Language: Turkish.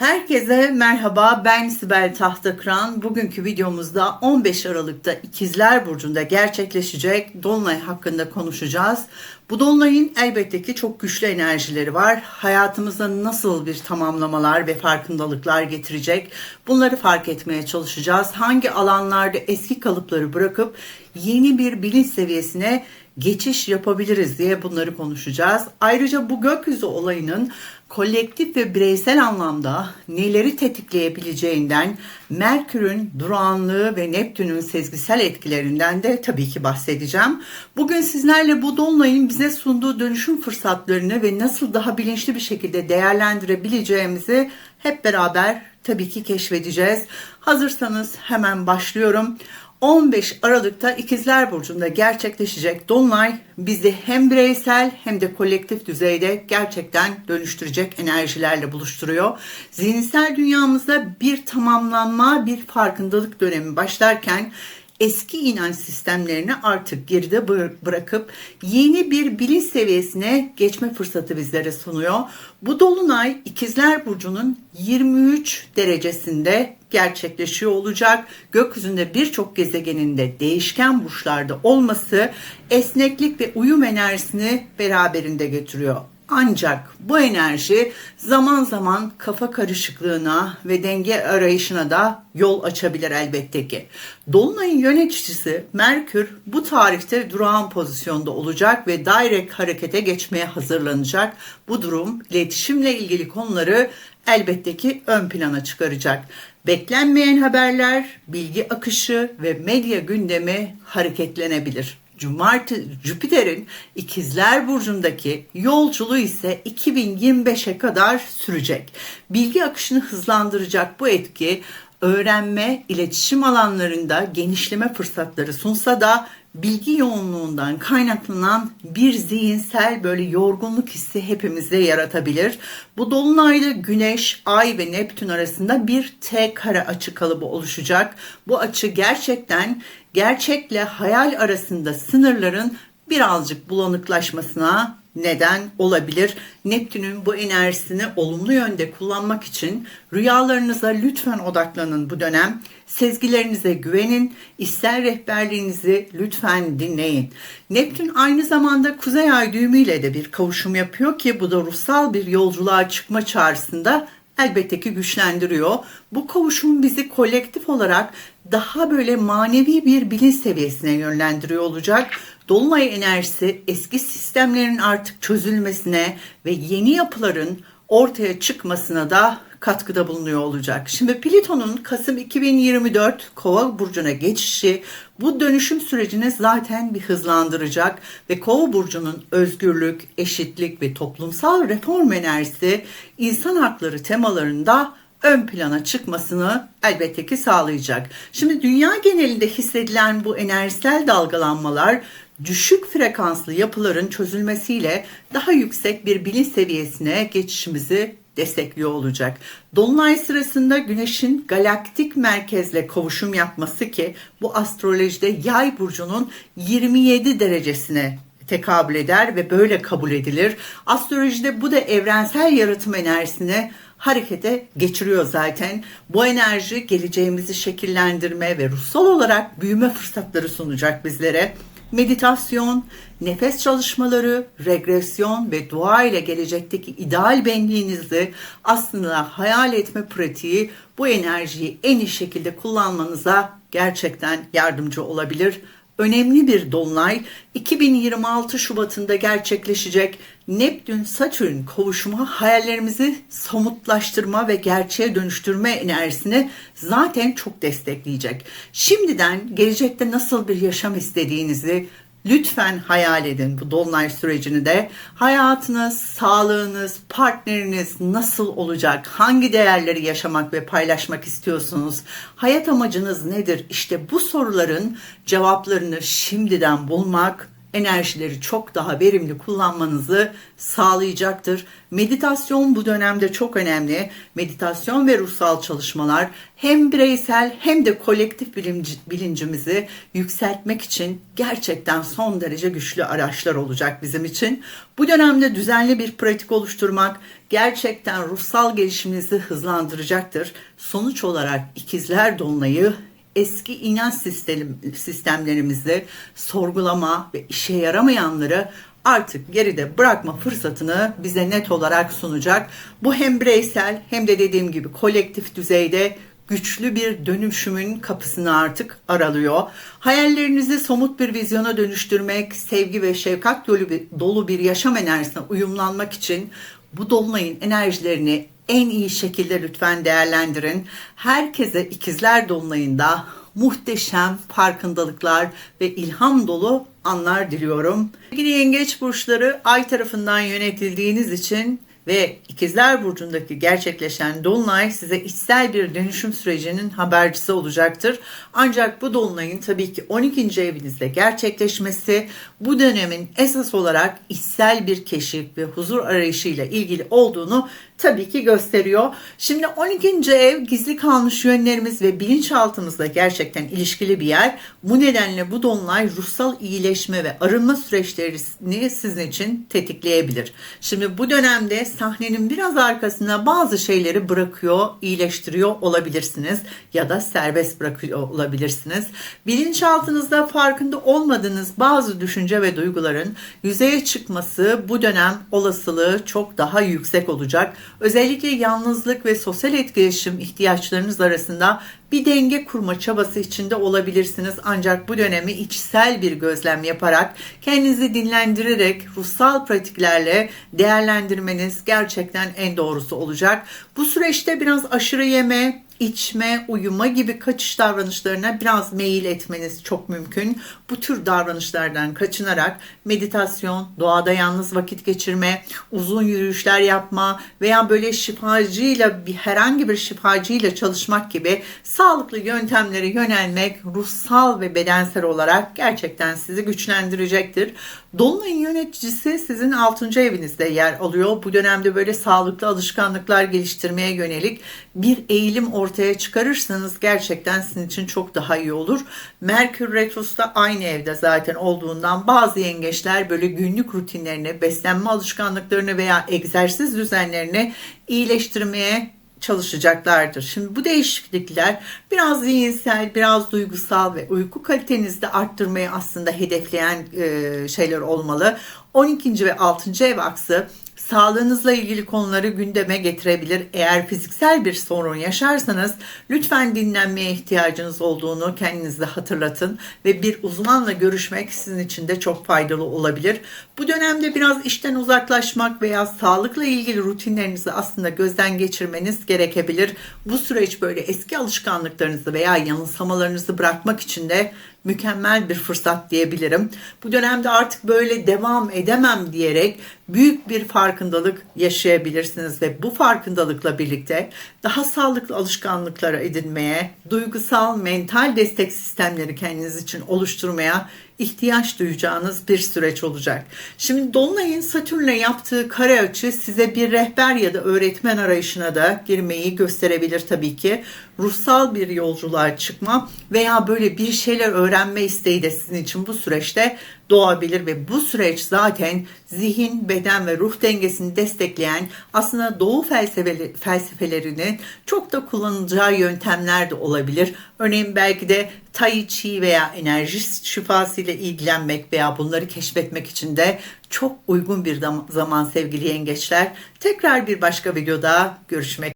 Herkese merhaba ben Sibel Tahtakıran. Bugünkü videomuzda 15 Aralık'ta İkizler Burcu'nda gerçekleşecek Dolunay hakkında konuşacağız. Bu Dolunay'ın elbette ki çok güçlü enerjileri var. Hayatımıza nasıl bir tamamlamalar ve farkındalıklar getirecek bunları fark etmeye çalışacağız. Hangi alanlarda eski kalıpları bırakıp yeni bir bilinç seviyesine geçiş yapabiliriz diye bunları konuşacağız. Ayrıca bu gökyüzü olayının kolektif ve bireysel anlamda neleri tetikleyebileceğinden, Merkür'ün durağanlığı ve Neptün'ün sezgisel etkilerinden de tabii ki bahsedeceğim. Bugün sizlerle bu dolunayın bize sunduğu dönüşüm fırsatlarını ve nasıl daha bilinçli bir şekilde değerlendirebileceğimizi hep beraber tabii ki keşfedeceğiz. Hazırsanız hemen başlıyorum. 15 Aralık'ta İkizler Burcu'nda gerçekleşecek Dolunay bizi hem bireysel hem de kolektif düzeyde gerçekten dönüştürecek enerjilerle buluşturuyor. Zihinsel dünyamızda bir tamamlanma, bir farkındalık dönemi başlarken eski inanç sistemlerini artık geride bırakıp yeni bir bilinç seviyesine geçme fırsatı bizlere sunuyor. Bu dolunay İkizler Burcu'nun 23 derecesinde gerçekleşiyor olacak. Gökyüzünde birçok gezegenin de değişken burçlarda olması esneklik ve uyum enerjisini beraberinde getiriyor. Ancak bu enerji zaman zaman kafa karışıklığına ve denge arayışına da yol açabilir elbette ki. Dolunay'ın yöneticisi Merkür bu tarihte durağan pozisyonda olacak ve direkt harekete geçmeye hazırlanacak. Bu durum iletişimle ilgili konuları elbette ki ön plana çıkaracak. Beklenmeyen haberler, bilgi akışı ve medya gündemi hareketlenebilir. Cumartesi Jüpiter'in İkizler burcundaki yolculuğu ise 2025'e kadar sürecek. Bilgi akışını hızlandıracak bu etki öğrenme, iletişim alanlarında genişleme fırsatları sunsa da bilgi yoğunluğundan kaynaklanan bir zihinsel böyle yorgunluk hissi hepimizde yaratabilir. Bu dolunayda Güneş, Ay ve Neptün arasında bir T kare açı kalıbı oluşacak. Bu açı gerçekten gerçekle hayal arasında sınırların birazcık bulanıklaşmasına neden olabilir. Neptün'ün bu enerjisini olumlu yönde kullanmak için rüyalarınıza lütfen odaklanın bu dönem. Sezgilerinize güvenin, ister rehberliğinizi lütfen dinleyin. Neptün aynı zamanda Kuzey Ay düğümüyle de bir kavuşum yapıyor ki bu da ruhsal bir yolculuğa çıkma çağrısında elbette ki güçlendiriyor. Bu kavuşum bizi kolektif olarak daha böyle manevi bir bilinç seviyesine yönlendiriyor olacak. Dolunay enerjisi eski sistemlerin artık çözülmesine ve yeni yapıların ortaya çıkmasına da katkıda bulunuyor olacak. Şimdi Plüton'un Kasım 2024 Kova burcuna geçişi bu dönüşüm sürecini zaten bir hızlandıracak ve Kova burcunun özgürlük, eşitlik ve toplumsal reform enerjisi insan hakları temalarında ön plana çıkmasını elbette ki sağlayacak. Şimdi dünya genelinde hissedilen bu enerjisel dalgalanmalar düşük frekanslı yapıların çözülmesiyle daha yüksek bir bilinç seviyesine geçişimizi destekliyor olacak. Dolunay sırasında Güneş'in galaktik merkezle kavuşum yapması ki bu astrolojide Yay burcunun 27 derecesine tekabül eder ve böyle kabul edilir. Astrolojide bu da evrensel yaratım enerjisini harekete geçiriyor zaten. Bu enerji geleceğimizi şekillendirme ve ruhsal olarak büyüme fırsatları sunacak bizlere meditasyon, nefes çalışmaları, regresyon ve dua ile gelecekteki ideal benliğinizi aslında hayal etme pratiği bu enerjiyi en iyi şekilde kullanmanıza gerçekten yardımcı olabilir önemli bir dolunay 2026 Şubat'ında gerçekleşecek Neptün Satürn kavuşumu hayallerimizi somutlaştırma ve gerçeğe dönüştürme enerjisini zaten çok destekleyecek. Şimdiden gelecekte nasıl bir yaşam istediğinizi Lütfen hayal edin bu dolunay sürecini de. Hayatınız, sağlığınız, partneriniz nasıl olacak? Hangi değerleri yaşamak ve paylaşmak istiyorsunuz? Hayat amacınız nedir? İşte bu soruların cevaplarını şimdiden bulmak enerjileri çok daha verimli kullanmanızı sağlayacaktır. Meditasyon bu dönemde çok önemli. Meditasyon ve ruhsal çalışmalar hem bireysel hem de kolektif bilinci, bilincimizi yükseltmek için gerçekten son derece güçlü araçlar olacak bizim için. Bu dönemde düzenli bir pratik oluşturmak gerçekten ruhsal gelişiminizi hızlandıracaktır. Sonuç olarak ikizler dolunayı eski inanç sistem, sistemlerimizi sorgulama ve işe yaramayanları artık geride bırakma fırsatını bize net olarak sunacak. Bu hem bireysel hem de dediğim gibi kolektif düzeyde güçlü bir dönüşümün kapısını artık aralıyor. Hayallerinizi somut bir vizyona dönüştürmek, sevgi ve şefkat dolu bir, dolu bir yaşam enerjisine uyumlanmak için bu dolunayın enerjilerini en iyi şekilde lütfen değerlendirin. Herkese ikizler dolunayında muhteşem farkındalıklar ve ilham dolu anlar diliyorum. Sevgili yengeç burçları ay tarafından yönetildiğiniz için ve ikizler burcundaki gerçekleşen dolunay size içsel bir dönüşüm sürecinin habercisi olacaktır. Ancak bu dolunayın tabii ki 12. evinizde gerçekleşmesi bu dönemin esas olarak içsel bir keşif ve huzur arayışıyla ilgili olduğunu tabii ki gösteriyor. Şimdi 12. ev gizli kalmış yönlerimiz ve bilinçaltımızla gerçekten ilişkili bir yer. Bu nedenle bu dolunay ruhsal iyileşme ve arınma süreçlerini sizin için tetikleyebilir. Şimdi bu dönemde sahnenin biraz arkasına bazı şeyleri bırakıyor, iyileştiriyor olabilirsiniz ya da serbest bırakıyor olabilirsiniz. Bilinçaltınızda farkında olmadığınız bazı düşünce ve duyguların yüzeye çıkması bu dönem olasılığı çok daha yüksek olacak. Özellikle yalnızlık ve sosyal etkileşim ihtiyaçlarınız arasında bir denge kurma çabası içinde olabilirsiniz. Ancak bu dönemi içsel bir gözlem yaparak, kendinizi dinlendirerek, ruhsal pratiklerle değerlendirmeniz gerçekten en doğrusu olacak. Bu süreçte biraz aşırı yeme, içme, uyuma gibi kaçış davranışlarına biraz meyil etmeniz çok mümkün. Bu tür davranışlardan kaçınarak meditasyon, doğada yalnız vakit geçirme, uzun yürüyüşler yapma veya böyle şifacıyla bir herhangi bir şifacıyla çalışmak gibi sağlıklı yöntemlere yönelmek ruhsal ve bedensel olarak gerçekten sizi güçlendirecektir. Dolunay'ın yöneticisi sizin 6. evinizde yer alıyor. Bu dönemde böyle sağlıklı alışkanlıklar geliştirmeye yönelik bir eğilim ortaya çıkarırsanız gerçekten sizin için çok daha iyi olur. Merkür Retrosu da aynı evde zaten olduğundan bazı yengeçler böyle günlük rutinlerini, beslenme alışkanlıklarını veya egzersiz düzenlerini iyileştirmeye çalışacaklardır. Şimdi bu değişiklikler biraz zihinsel, biraz duygusal ve uyku kalitenizi de arttırmayı aslında hedefleyen şeyler olmalı. 12. ve 6. ev aksı sağlığınızla ilgili konuları gündeme getirebilir. Eğer fiziksel bir sorun yaşarsanız lütfen dinlenmeye ihtiyacınız olduğunu kendinizde hatırlatın ve bir uzmanla görüşmek sizin için de çok faydalı olabilir. Bu dönemde biraz işten uzaklaşmak veya sağlıkla ilgili rutinlerinizi aslında gözden geçirmeniz gerekebilir. Bu süreç böyle eski alışkanlıklarınızı veya yanılsamalarınızı bırakmak için de mükemmel bir fırsat diyebilirim. Bu dönemde artık böyle devam edemem diyerek büyük bir farkındalık yaşayabilirsiniz ve bu farkındalıkla birlikte daha sağlıklı alışkanlıklara edinmeye, duygusal, mental destek sistemleri kendiniz için oluşturmaya ihtiyaç duyacağınız bir süreç olacak. Şimdi Dolunay'ın Satürn'le yaptığı kare açı size bir rehber ya da öğretmen arayışına da girmeyi gösterebilir tabii ki. Ruhsal bir yolculuğa çıkma veya böyle bir şeyler öğrenme isteği de sizin için bu süreçte doğabilir ve bu süreç zaten zihin, beden ve ruh dengesini destekleyen aslında doğu felsefeli, felsefelerinin çok da kullanılacağı yöntemler de olabilir. Örneğin belki de Tai Chi veya enerji şifası ile ilgilenmek veya bunları keşfetmek için de çok uygun bir zaman sevgili yengeçler. Tekrar bir başka videoda görüşmek